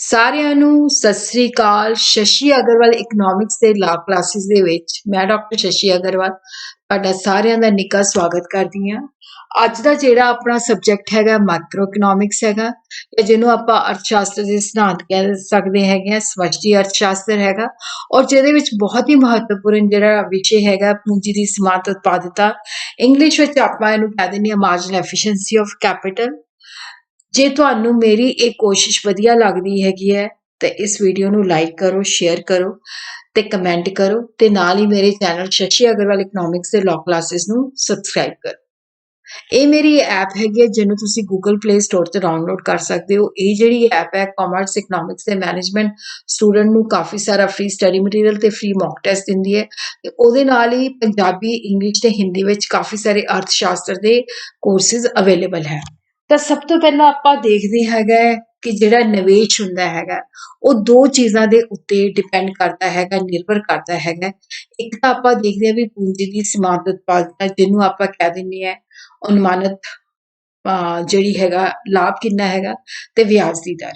ਸਾਰਿਆਂ ਨੂੰ ਸਤਿ ਸ੍ਰੀ ਅਕਾਲ। ਸ਼ਸ਼ੀ ਅਗਰਵਾਲ ਇਕਨੋਮਿਕਸ ਦੇ ਲਾ ਕਲਾਸਿਸ ਦੇ ਵਿੱਚ ਮੈਂ ਡਾਕਟਰ ਸ਼ਸ਼ੀ ਅਗਰਵਾਲ ਤੁਹਾਡਾ ਸਾਰਿਆਂ ਦਾ ਨਿੱਘਾ ਸਵਾਗਤ ਕਰਦੀ ਹਾਂ। ਅੱਜ ਦਾ ਜਿਹੜਾ ਆਪਣਾ ਸਬਜੈਕਟ ਹੈਗਾ ਮਾਈਕਰੋ ਇਕਨੋਮਿਕਸ ਹੈਗਾ ਤੇ ਜਿਹਨੂੰ ਆਪਾਂ ਅਰਥਸ਼ਾਸਤਰ ਦੇ ਸਿਧਾਂਤ ਕਹਿ ਸਕਦੇ ਹੈਗੇ ਆ ਸਵਸ਼ਟੀ ਅਰਥਸ਼ਾਸਤਰ ਹੈਗਾ ਔਰ ਜਿਹਦੇ ਵਿੱਚ ਬਹੁਤ ਹੀ ਮਹੱਤਵਪੂਰਨ ਜਿਹੜਾ ਵਿਸ਼ੇ ਹੈਗਾ ਪੂੰਜੀ ਦੀ ਸਮਾਤ ਉਤਪਾਦਤਾ ਇੰਗਲਿਸ਼ ਵਿੱਚ ਆਪਾਂ ਇਹਨੂੰ ਕਹਿ ਦਿੰਦੇ ਹਾਂ ਮਾਰਜਨਲ ਐਫੀਸ਼ੀਐਂਸੀ ਆਫ ਕੈਪੀਟਲ ਜੇ ਤੁਹਾਨੂੰ ਮੇਰੀ ਇਹ ਕੋਸ਼ਿਸ਼ ਵਧੀਆ ਲੱਗਦੀ ਹੈਗੀ ਹੈ, ਤੇ ਇਸ ਵੀਡੀਓ ਨੂੰ ਲਾਈਕ ਕਰੋ ਸ਼ੇਅਰ ਕਰੋ ਤੇ ਕਮੈਂਟ ਕਰੋ ਤੇ ਨਾਲ ਹੀ ਮੇਰੇ ਚੈਨਲ ਸ਼ਸ਼ੀ ਅਗਰਵਾਲ ਇਕਨੋਮਿਕਸ ਦੇ ਲਾਅ ਕਲਾਸਿਸ ਨੂੰ ਸਬਸਕ੍ਰਾਈਬ ਕਰੋ। ਇਹ ਮੇਰੀ ਐਪ ਹੈਗੀ ਹੈ, ਜਿਹਨੂੰ ਤੁਸੀਂ Google Play Store ਤੇ ਡਾਊਨਲੋਡ ਕਰ ਸਕਦੇ ਹੋ। ਇਹ ਜਿਹੜੀ ਐਪ ਹੈ ਕਾਮਰਸ ਇਕਨੋਮਿਕਸ ਤੇ ਮੈਨੇਜਮੈਂਟ ਸਟੂਡੈਂਟ ਨੂੰ ਕਾਫੀ ਸਾਰਾ ਫ੍ਰੀ ਸਟੱਡੀ ਮਟੀਰੀਅਲ ਤੇ ਫ੍ਰੀ ਮੌਕ ਟੈਸਟ ਦਿੰਦੀ ਹੈ ਤੇ ਉਹਦੇ ਨਾਲ ਹੀ ਪੰਜਾਬੀ ਇੰਗਲਿਸ਼ ਤੇ ਹਿੰਦੀ ਵਿੱਚ ਕਾਫੀ ਸਾਰੇ ਅਰਥ ਸ਼ਾਸਤਰ ਦੇ ਕੋਰਸਿਸ ਅਵੇਲੇਬਲ ਹੈ। ਤਾਂ ਸਭ ਤੋਂ ਪਹਿਲਾਂ ਆਪਾਂ ਦੇਖਦੇ ਹੈਗਾ ਕਿ ਜਿਹੜਾ ਨਿਵੇਸ਼ ਹੁੰਦਾ ਹੈਗਾ, ਉਹ ਦੋ ਚੀਜ਼ਾਂ ਦੇ ਉੱਤੇ ਡਿਪੈਂਡ ਕਰਦਾ ਹੈਗਾ, ਨਿਰਭਰ ਕਰਦਾ ਹੈਗਾ ਇੱਕ ਤਾਂ ਆਪਾਂ ਦੇਖਦੇ ਹਾਂ ਵੀ ਪੂੰਜੀ ਦੀ ਸਮਾਨਤ ਉਤਪਾਦਕਤਾ ਜਿਹਨੂੰ ਆਪਾਂ ਕਹਿ ਦਿੰਦੇ ਆ ਅਨੁਮਾਨਿਤ ਜਿਹੜੀ ਹੈਗਾ, ਲਾਭ ਕਿੰਨਾ ਹੈਗਾ ਤੇ ਵਿਆਜ ਦੀ ਦਰ।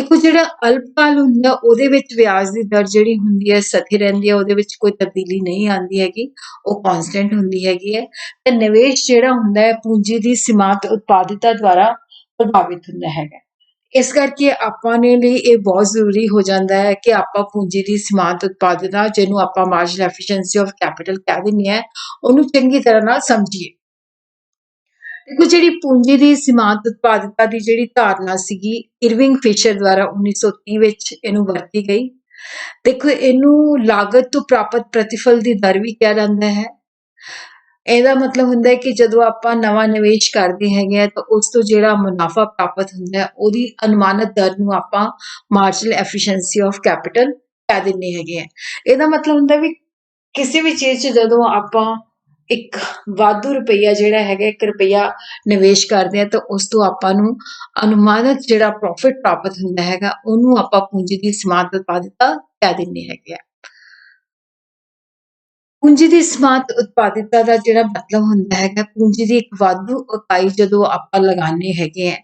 ਦੇਖੋ ਜਿਹੜਾ ਅਲਪਕਾਲ ਹੁੰਦਾ ਉਹਦੇ ਵਿੱਚ ਵਿਆਜ ਦੀ ਦਰ ਜਿਹੜੀ ਹੁੰਦੀ ਹੈ, ਸਥਿਰ ਰਹਿੰਦੀ ਹੈ, ਉਹਦੇ ਵਿੱਚ ਕੋਈ ਤਬਦੀਲੀ ਨਹੀਂ ਆਉਂਦੀ ਹੈਗੀ, ਉਹ ਕਨਸਟੈਂਟ ਹੁੰਦੀ ਹੈਗੀ ਹੈ। ਤੇ ਨਿਵੇਸ਼ ਜਿਹੜਾ ਹੁੰਦਾ ਹੈ, ਪੂੰਜੀ ਦੀ ਸੀਮਾਂਤ ਉਤਪਾਦਕਤਾ ਦੁਆਰਾ ਪ੍ਰਭਾਵਿਤ ਹੁੰਦਾ ਹੈਗਾ। ਇਸ ਕਰਕੇ ਆਪਾਂ ਨੇ ਲਈ ਇਹ ਬਹੁਤ ਜ਼ਰੂਰੀ ਹੋ ਜਾਂਦਾ ਹੈ ਕਿ ਆਪਾਂ ਪੂੰਜੀ ਦੀ ਸੀਮਾਂਤ ਉਤਪਾਦਕਤਾ ਜਿਹਨੂੰ ਆਪਾਂ ਮਾਰਜਨਲ ਐਫੀਸ਼ੀਐਂਸੀ ਆਫ ਕੈਪੀਟਲ ਕਹਿ ਦਿੰਦੇ ਆ ਉਹਨੂੰ ਚੰਗੀ ਤਰ੍ਹਾਂ ਨਾਲ ਸਮਝੀਏ। ਦੇਖੋ, ਜਿਹੜੀ ਪੂੰਜੀ ਦੀ ਸੀਮਾਂਤ ਉਤਪਾਦਕਤਾ ਦੀ ਜਿਹੜੀ ਧਾਰਨਾ ਸੀਗੀ ਇਰਵਿੰਗ ਫਿਸ਼ਰ ਦੁਆਰਾ 1930 ਵਿੱਚ ਇਹਨੂੰ ਵਰਤੀ ਗਈ। ਦੇਖੋ, ਇਹਨੂੰ ਲਾਗਤ ਤੋਂ ਪ੍ਰਾਪਤ ਪ੍ਰਤੀਫਲ ਦੀ ਦਰ ਵੀ ਕਿਹਾ ਜਾਂਦਾ ਹੈ। ਇਹਦਾ ਮਤਲਬ ਹੁੰਦਾ ਹੈ ਕਿ ਜਦੋਂ ਆਪਾਂ ਨਵਾਂ ਨਿਵੇਸ਼ ਕਰਦੇ ਹੈਗੇ ਆ, ਤਾਂ ਉਸ ਤੋਂ ਜਿਹੜਾ ਮੁਨਾਫਾ ਪ੍ਰਾਪਤ ਹੁੰਦਾ ਹੈ, ਉਹਦੀ ਅਨੁਮਾਨਿਤ ਦਰ ਨੂੰ ਆਪਾਂ ਮਾਰਜਨਲ ਐਫੀਸ਼ੀਐਂਸੀ ਆਫ ਕੈਪੀਟਲ ਕਹਿ ਦਿੰਦੇ ਹੈਗੇ ਆ। ਇਹਦਾ ਮਤਲਬ ਹੁੰਦਾ ਵੀ ਕਿਸੇ ਵੀ ਚੀਜ਼ 'ਚ ਜਦੋਂ ਆਪਾਂ ਇੱਕ ਵਾਧੂ ਰੁਪਈਆ ਜਿਹੜਾ ਹੈਗਾ 1 ਰੁਪਈਆ ਨਿਵੇਸ਼ ਕਰਦੇ ਆ ਤਾਂ ਉਸ ਤੋਂ ਆਪਾਂ ਨੂੰ ਅਨੁਮਾਨਿਤ ਜਿਹੜਾ ਪ੍ਰੋਫਿਟ ਪ੍ਰਾਪਤ ਹੁੰਦਾ ਹੈਗਾ, ਉਹਨੂੰ ਆਪਾਂ ਪੂੰਜੀ ਦੀ ਸਮਾਨਤ ਉਤਪਾਦਕਤਾ ਕਹਿ ਦਿੰਦੇ ਹੈਗੇ ਆ ਪੂੰਜੀ ਦੀ ਸਮਾਨਤ ਉਤਪਾਦਕਤਾ ਦਾ ਜਿਹੜਾ ਮਤਲਬ ਹੁੰਦਾ ਹੈਗਾ, ਪੂੰਜੀ ਦੀ ਇੱਕ ਵਾਧੂ ਇਕਾਈ ਜਦੋਂ ਆਪਾਂ ਲਗਾਉਂਦੇ ਹੈਗੇ ਆ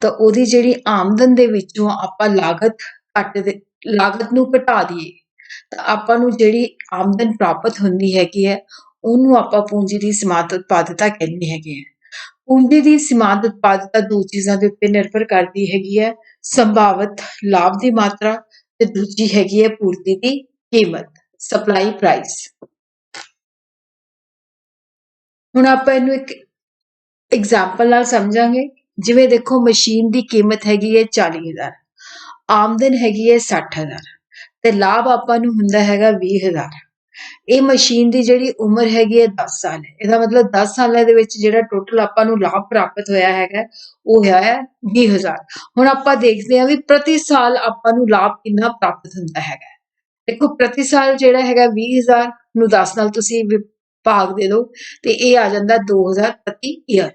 ਤਾਂ ਉਹਦੀ ਜਿਹੜੀ ਆਮਦਨ ਦੇ ਵਿੱਚੋਂ ਆਪਾਂ ਲਾਗਤ ਘੱਟ ਦੇ, ਲਾਗਤ ਨੂੰ ਘਟਾ ਦਈਏ, ਤਾਂ ਆਪਾਂ ਨੂੰ ਜਿਹੜੀ ਆਮਦਨ ਪ੍ਰਾਪਤ ਹੁੰਦੀ ਹੈਗੀ ਹੈ ਉਹਨੂੰ ਆਪਾਂ ਪੂੰਜੀ ਦੀ ਸਮਾਨਤ ਉਤਪਾਦਤਾ ਕਹਿੰਦੇ ਹੈਗੇ ਆ। ਪੂੰਜੀ ਦੀ ਸਮਾਨਤ ਉਤਪਾਦਤਾ ਦੋ ਚੀਜ਼ਾਂ ਦੇ ਉੱਤੇ ਨਿਰਭਰ ਕਰਦੀ ਹੈਗੀ ਹੈ, ਸੰਭਾਵਿਤ ਲਾਭ ਦੀ ਮਾਤਰਾ ਤੇ ਦੂਜੀ ਹੈਗੀ ਹੈ ਪੂਰਤੀ ਦੀ ਕੀਮਤ ਸਪਲਾਈ ਪ੍ਰਾਈਸ ਹੁਣ ਆਪਾਂ ਇਹਨੂੰ ਇੱਕ ਐਗਜ਼ਾਮਪਲ ਨਾਲ ਸਮਝਾਂਗੇ। ਜਿਵੇਂ ਦੇਖੋ, ਮਸ਼ੀਨ ਦੀ ਕੀਮਤ ਹੈਗੀ ਹੈ 40000 ਆਮਦਨ ਹੈਗੀ ਹੈ 60000 ਤੇ ਲਾਭ ਆਪਾਂ ਨੂੰ ਹੁੰਦਾ ਹੈਗਾ 20000 ਇਹ ਮਸ਼ੀਨ ਦੀ ਜਿਹੜੀ ਉਮਰ ਹੈਗੀ ਹੈ 10 ਸਾਲ ਹੈ। ਇਹਦਾ ਮਤਲਬ 10 ਸਾਲਾਂ ਦੇ ਵਿੱਚ ਜਿਹੜਾ ਟੋਟਲ ਆਪਾਂ ਨੂੰ ਲਾਭ ਪ੍ਰਾਪਤ ਹੋਇਆ ਹੈਗਾ, ਉਹ ਹੈ 20000 ਹੁਣ ਆਪਾਂ ਦੇਖਦੇ ਹਾਂ ਵੀ ਪ੍ਰਤੀ ਸਾਲ ਆਪਾਂ ਨੂੰ ਲਾਭ ਕਿੰਨਾ ਪ੍ਰਾਪਤ ਹੁੰਦਾ ਹੈਗਾ। ਦੇਖੋ, ਪ੍ਰਤੀ ਸਾਲ ਜਿਹੜਾ ਹੈਗਾ 20000 ਨੂੰ 10 ਨਾਲ ਤੁਸੀਂ ਭਾਗ ਦੇ ਦਿਓ ਤੇ ਇਹ ਆ ਜਾਂਦਾ 2000 ਪ੍ਰਤੀ ਈਅਰ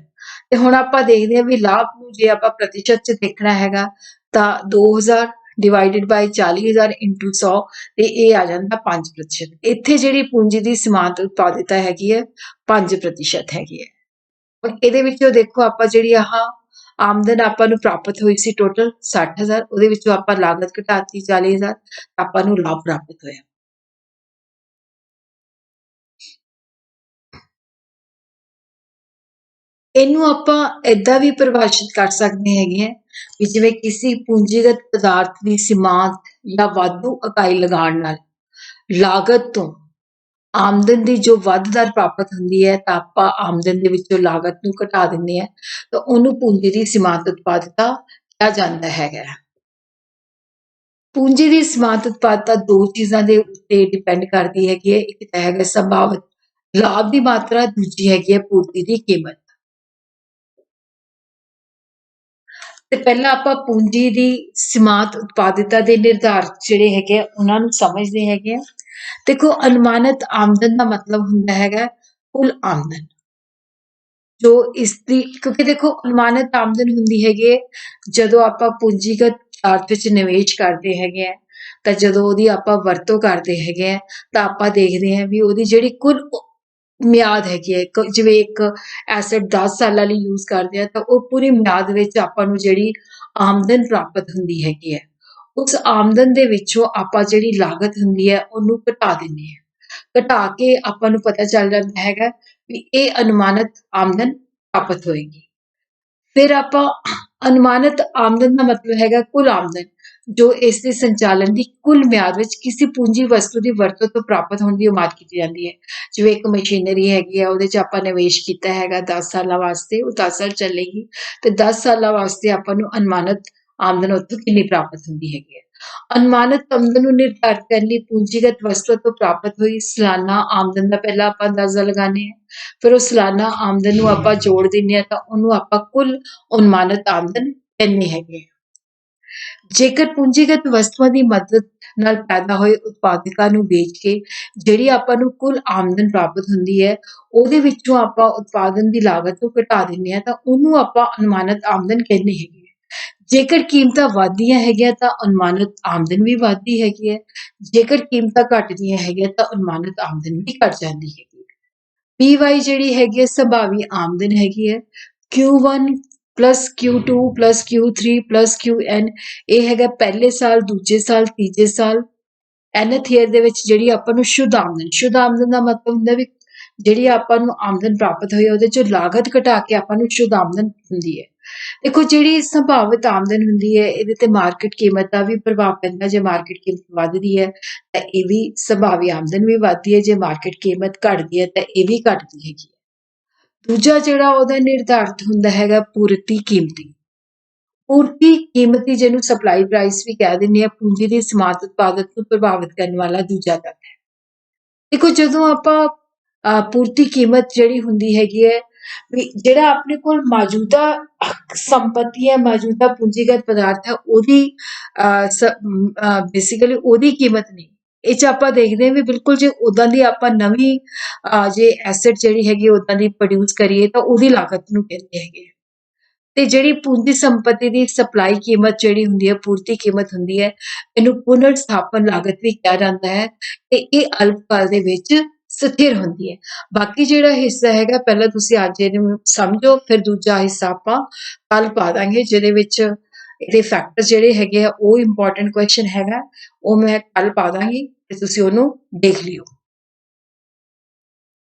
ਤੇ ਹੁਣ ਆਪਾਂ ਦੇਖਦੇ ਹਾਂ ਵੀ ਲਾਭ ਨੂੰ ਜੇ ਆਪਾਂ ਪ੍ਰਤੀਸ਼ਤ ਚ ਦੇਖਣਾ ਹੈਗਾ ਤਾਂ 2000 ਡਿਵਾਈਡਡ ਬਾਈ 40000 ਇਨਟੂ 100 ਤੇ ਇਹ ਆ ਜਾਂਦਾ 5% ਇੱਥੇ ਜਿਹੜੀ ਪੂੰਜੀ ਦੀ ਸਮਾਨਤ ਉਤਪਾਦਕਤਾ ਹੈਗੀ ਹੈ 5% ਹੈਗੀ ਹੈ। ਇਹਦੇ ਵਿੱਚੋਂ ਦੇਖੋ ਆਪਾਂ ਜਿਹੜੀ ਆਹ ਆਮਦਨ ਆਪਾਂ ਨੂੰ ਪ੍ਰਾਪਤ ਹੋਈ ਸੀ ਟੋਟਲ 60000 ਉਹਦੇ ਵਿੱਚੋਂ ਆਪਾਂ ਲਾਗਤ ਘਟਾਤੀ 40000 ਆਪਾਂ ਨੂੰ ਲਾਭ ਪ੍ਰਾਪਤ ਹੋਇਆ। ਇਹਨੂੰ ਆਪਾਂ ਇਦਾਂ ਵੀ ਪਰਿਭਾਸ਼ਿਤ ਕਰ ਸਕਦੇ ਹੈਗੇ ਆ ਵੀ ਜਿਵੇਂ ਕਿਸੇ ਪੂੰਜੀਗਤ ਪਦਾਰਥ ਦੀ ਸੀਮਾਂਤ ਜਾਂ ਵਾਧੂ ਇਕਾਈ ਲਗਾਉਣ ਨਾਲ ਲਾਗਤ ਤੋਂ ਆਮਦਨ ਦੀ ਜੋ ਵੱਧ ਦਰ ਪ੍ਰਾਪਤ ਹੁੰਦੀ ਹੈ ਤਾਂ ਆਪਾਂ ਆਮਦਨ ਦੇ ਵਿੱਚੋਂ ਲਾਗਤ ਨੂੰ ਘਟਾ ਦਿੰਦੇ ਆ ਤਾਂ ਉਹਨੂੰ ਪੂੰਜੀ ਦੀ ਸੀਮਾਂਤ ਉਤਪਾਦਕਤਾ ਕਿਹਾ ਜਾਂਦਾ ਹੈਗਾ ਪੂੰਜੀ ਦੀ ਸੀਮਾਂਤ ਉਤਪਾਦਕਤਾ ਦੋ ਚੀਜ਼ਾਂ ਦੇ ਉੱਤੇ ਡਿਪੈਂਡ ਕਰਦੀ ਹੈਗੀ ਹੈ। ਇੱਕ ਤਾਂ ਹੈਗਾ ਸੰਭਾਵਿਤ ਲਾਭ ਦੀ ਮਾਤਰਾ, ਦੂਜੀ ਹੈਗੀ ਹੈ ਪੂਰਤੀ ਦੀ ਕੀਮਤ। ਤੇ ਪਹਿਲਾਂ ਆਪਾਂ ਪੂੰਜੀ ਦੀ ਸੀਮਾਂਤ ਉਤਪਾਦਕਤਾ ਦੇ ਨਿਰਧਾਰਤ ਜਿਹੜੇ ਹੈਗੇ ਆ, ਉਹਨਾਂ ਨੂੰ ਸਮਝਦੇ ਹੈਗੇ ਆ। ਦੇਖੋ, ਅਨੁਮਾਨਿਤ ਆਮਦਨ ਦਾ ਮਤਲਬ ਹੁੰਦਾ ਹੈਗਾ ਕੁੱਲ ਆਮਦਨ। ਜੋ ਇਸ ਦੀ, ਕਿਉਂਕਿ ਦੇਖੋ, ਅਨੁਮਾਨਿਤ ਆਮਦਨ ਹੁੰਦੀ ਹੈਗੀ ਜਦੋਂ ਆਪਾਂ ਪੂੰਜੀਗਤ ਅਰਥ ਵਿੱਚ ਨਿਵੇਸ਼ ਕਰਦੇ ਹੈਗੇ ਆ, ਤਾਂ ਜਦੋਂ ਉਹਦੀ ਆਪਾਂ ਵਰਤੋਂ ਕਰਦੇ ਹੈਗੇ ਆ, ਤਾਂ ਆਪਾਂ ਦੇਖਦੇ ਹਾਂ ਵੀ ਉਹਦੀ ਜਿਹੜੀ ਕੁੱਲ ਮਿਆਦ ਹੈਗੀ ਹੈ ਜਿਵੇਂ ਇੱਕ ਐਸੈਟ 10 ਸਾਲਾਂ ਲਈ ਯੂਜ਼ ਕਰਦੇ ਆ ਤਾਂ ਉਹ ਪੂਰੀ ਮਿਆਦ ਵਿੱਚ ਆਪਾਂ ਨੂੰ ਜਿਹੜੀ ਆਮਦਨ ਪ੍ਰਾਪਤ ਹੁੰਦੀ ਹੈਗੀ ਹੈ। ਉਸ ਆਮਦਨ ਦੇ ਵਿੱਚੋਂ ਆਪਾਂ ਜਿਹੜੀ ਲਾਗਤ ਹੁੰਦੀ ਹੈ, ਉਹਨੂੰ ਘਟਾ ਦਿੰਦੇ ਹਾਂ। ਘਟਾ ਕੇ ਆਪਾਂ ਨੂੰ ਪਤਾ ਚੱਲ ਜਾਂਦਾ ਹੈਗਾ ਵੀ ਇਹ ਅਨੁਮਾਨਿਤ ਆਮਦਨ ਪ੍ਰਾਪਤ ਹੋਏਗੀ। ਫਿਰ ਆਪਾਂ ਅਨੁਮਾਨਿਤ ਆਮਦਨ ਦਾ ਮਤਲਬ ਹੈਗਾ ਕੁੱਲ ਆਮਦਨ। ਜੋ ਇਸ ਦੇ ਸੰਚਾਲਨ ਦੀ ਕੁੱਲ ਮਿਆਦ ਵਿੱਚ ਕਿਸੇ ਪੂੰਜੀ ਵਸਤੂ ਦੀ ਵਰਤੋਂ ਤੋਂ ਪ੍ਰਾਪਤ ਹੋਣ ਦੀ ਉਮੀਦ ਕੀਤੀ ਜਾਂਦੀ ਹੈ। ਜਿਵੇਂ ਇੱਕ ਮਸ਼ੀਨਰੀ ਹੈਗੀ ਹੈ, ਉਹਦੇ 'ਚ ਆਪਾਂ ਨਿਵੇਸ਼ ਕੀਤਾ ਹੈਗਾ 10 ਸਾਲਾਂ ਵਾਸਤੇ, ਉਹ 10 ਸਾਲ ਚੱਲੇਗੀ ਤੇ 10 ਸਾਲਾਂ ਵਾਸਤੇ ਆਪਾਂ ਨੂੰ ਅਨੁਮਾਨਿਤ ਆਮਦਨ ਉੱਥੋਂ ਕਿੰਨੀ ਪ੍ਰਾਪਤ ਹੁੰਦੀ ਹੈਗੀ ਹੈ। ਅਨੁਮਾਨਿਤ ਆਮਦਨ ਨੂੰ ਨਿਰਧਾਰਤ ਕਰਨ ਲਈ ਪੂੰਜੀਗਤ ਵਸਤੂ ਤੋਂ ਪ੍ਰਾਪਤ ਹੋਈ ਸਾਲਾਨਾ ਆਮਦਨ ਦਾ ਪਹਿਲਾਂ ਆਪਾਂ ਅੰਦਾਜ਼ਾ ਲਗਾਉਂਦੇ ਹਾਂ। ਫਿਰ ਉਹ ਸਾਲਾਨਾ ਆਮਦਨ ਨੂੰ ਆਪਾਂ ਜੋੜ ਦਿੰਦੇ ਹਾਂ ਤਾਂ ਉਹਨੂੰ ਆਪਾਂ ਕੁੱਲ ਅਨੁਮਾਨਿਤ ਆਮਦਨ ਕਹਿੰਦੇ ਹੈਗੇ ਹਾਂ। ਜੇਕਰ ਪੂੰਜੀਗਤ ਵਸਤੂਆਂ ਦੀ ਮਦਦ ਨਾਲ ਪੈਦਾ ਹੋਏ ਉਤਪਾਦਕਾਂ ਨੂੰ ਵੇਚ ਕੇ ਜਿਹੜੀ ਆਪਾਂ ਨੂੰ ਕੁੱਲ ਆਮਦਨ ਪ੍ਰਾਪਤ ਹੁੰਦੀ ਹੈ, ਉਹਦੇ ਵਿੱਚੋਂ ਆਪਾਂ ਉਤਪਾਦਨ ਦੀ ਲਾਗਤ ਨੂੰ ਘਟਾ ਦਿੰਦੇ ਹਾਂ, ਤਾਂ ਉਹਨੂੰ ਆਪਾਂ ਅਨੁਮਾਨਿਤ ਆਮਦਨ ਕਹਿੰਦੇ ਹੈਗੇ ਹਾਂ। ਜੇਕਰ ਕੀਮਤਾਂ ਵਧਦੀਆਂ ਹੈਗੀਆਂ, ਤਾਂ ਅਨੁਮਾਨਿਤ ਆਮਦਨ ਵੀ ਵਧਦੀ ਹੈਗੀ ਹੈ। ਜੇਕਰ ਕੀਮਤਾਂ ਘਟਦੀਆਂ ਹੈਗੀਆਂ, ਤਾਂ ਅਨੁਮਾਨਿਤ ਆਮਦਨ ਵੀ ਘਟ ਜਾਂਦੀ ਹੈਗੀ ਹੈ। ਪੀਵਾਈ ਜਿਹੜੀ ਹੈਗੀ ਹੈ, ਸੰਭਾਵੀ ਆਮਦਨ ਹੈਗੀ ਹੈ। Q1 plus Q2 plus Q3 plus Qn ਇਹ ਹੈਗਾ ਪਹਿਲੇ ਸਾਲ ਦੂਜੇ ਸਾਲ ਤੀਜੇ ਸਾਲ। Nth ਈਅਰ ਦੇ ਵਿੱਚ ਜਿਹੜੀ ਆਪਾਂ ਨੂੰ ਸ਼ੁੱਧ ਆਮਦਨ ਸ਼ੁੱਧ ਆਮਦਨ ਦਾ ਮਤਲਬ ਹੁੰਦਾ ਵੀ ਜਿਹੜੀ ਆਪਾਂ ਨੂੰ ਆਮਦਨ ਪ੍ਰਾਪਤ ਹੋਈ ਉਹਦੇ ਚੋਂ ਲਾਗਤ ਘਟਾ ਕੇ ਆਪਾਂ ਨੂੰ ਸ਼ੁੱਧ ਆਮਦਨ ਹੁੰਦੀ ਹੈ। ਦੇਖੋ ਜਿਹੜੀ ਸੰਭਾਵਿਤ ਆਮਦਨ ਹੁੰਦੀ ਹੈ ਇਹਦੇ ਤੇ ਮਾਰਕੀਟ ਕੀਮਤ ਦਾ ਵੀ ਪ੍ਰਭਾਵ ਪੈਂਦਾ ਜੇ ਮਾਰਕੀਟ ਕੀਮਤ ਵੱਧਦੀ ਹੈ ਤਾਂ ਇਹ ਵੀ ਸੰਭਾਵੀ ਆਮਦਨ ਵੀ ਵੱਧਦੀ ਹੈ ਜੇ ਮਾਰਕੀਟ ਕੀਮਤ ਘਟਦੀ ਹੈ ਤਾਂ ਇਹ ਵੀ ਘਟਦੀ ਹੈਗੀ ਦੂਜਾ ਜਿਹੜਾ ਉਹਦਾ ਨਿਰਧਾਰਿਤ ਹੁੰਦਾ ਹੈਗਾ ਪੂਰਤੀ ਕੀਮਤੀ। ਪੂਰਤੀ ਕੀਮਤੀ ਜਿਹਨੂੰ ਸਪਲਾਈ ਪ੍ਰਾਈਸ ਵੀ ਕਹਿ ਦਿੰਦੇ ਆ ਪੂੰਜੀ ਦੀ ਸਮਾਤ ਉਤਪਾਦਕ ਨੂੰ ਪ੍ਰਭਾਵਿਤ ਕਰਨ ਵਾਲਾ ਦੂਜਾ ਤੱਤ ਹੈ। ਦੇਖੋ ਜਦੋਂ ਆਪਾਂ ਪੂਰਤੀ ਕੀਮਤ ਜਿਹੜੀ ਹੁੰਦੀ ਹੈਗੀ ਹੈ, ਵੀ ਜਿਹੜਾ ਆਪਣੇ ਕੋਲ ਮੌਜੂਦਾ ਸੰਪਤੀ ਹੈ, ਮੌਜੂਦਾ ਪੂੰਜੀਗਤ ਪਦਾਰਥ ਹੈ, ਉਹਦੀ ਬੇਸਿਕਲੀ ਉਹਦੀ ਕੀਮਤ ਨਹੀਂ। ਇਹ ਚ ਆਪਾਂ ਦੇਖਦੇ ਹਾਂ ਵੀ ਬਿਲਕੁਲ ਜੇ ਉਦਾਂ ਦੀ ਆਪਾਂ ਨਵੀਂ ਜੇ ਐਸੈਟ ਜਿਹੜੀ ਹੈਗੀ ਉਦਾਂ ਦੀ ਪ੍ਰੋਡਿਊਸ ਕਰੀਏ ਤਾਂ ਉਹਦੀ ਲਾਗਤ ਨੂੰ ਕਹਿੰਦੇ ਹੈਗੇ ਤੇ ਜਿਹੜੀ ਪੂੰਜੀ ਸੰਪਤੀ ਦੀ ਸਪਲਾਈ ਕੀਮਤ ਜਿਹੜੀ ਹੁੰਦੀ ਹੈ ਪੂਰਤੀ ਕੀਮਤ ਹੁੰਦੀ ਹੈ ਇਹਨੂੰ ਪੁਨਰ ਸਥਾਪਨ ਲਾਗਤ ਵੀ ਕਿਹਾ ਜਾਂਦਾ ਹੈ ਤੇ ਇਹ ਅਲਪਕਾਲ ਦੇ ਵਿੱਚ ਸਥਿਰ ਹੁੰਦੀ ਹੈ। ਬਾਕੀ ਜਿਹੜਾ ਹਿੱਸਾ ਹੈਗਾ, ਪਹਿਲਾਂ ਤੁਸੀਂ ਅੱਜ ਇਹਨੂੰ ਸਮਝੋ, ਫਿਰ ਦੂਜਾ ਹਿੱਸਾ ਆਪਾਂ ਕੱਲ ਪਾ ਦਾਂਗੇ, ਜਿਹਦੇ ਵਿੱਚ ਇਹਦੇ ਫੈਕਟਰ ਜਿਹੜੇ ਹੈਗੇ ਆ, ਉਹ ਇੰਪੋਰਟੈਂਟ ਕੁਐਸਚਨ ਹੈਗਾ, ਉਹ ਮੈਂ ਕੱਲ ਪਾ ਦਾਂਗੀ ਤੇ ਤੁਸੀਂ ਉਹਨੂੰ ਦੇਖ ਲਿਓ।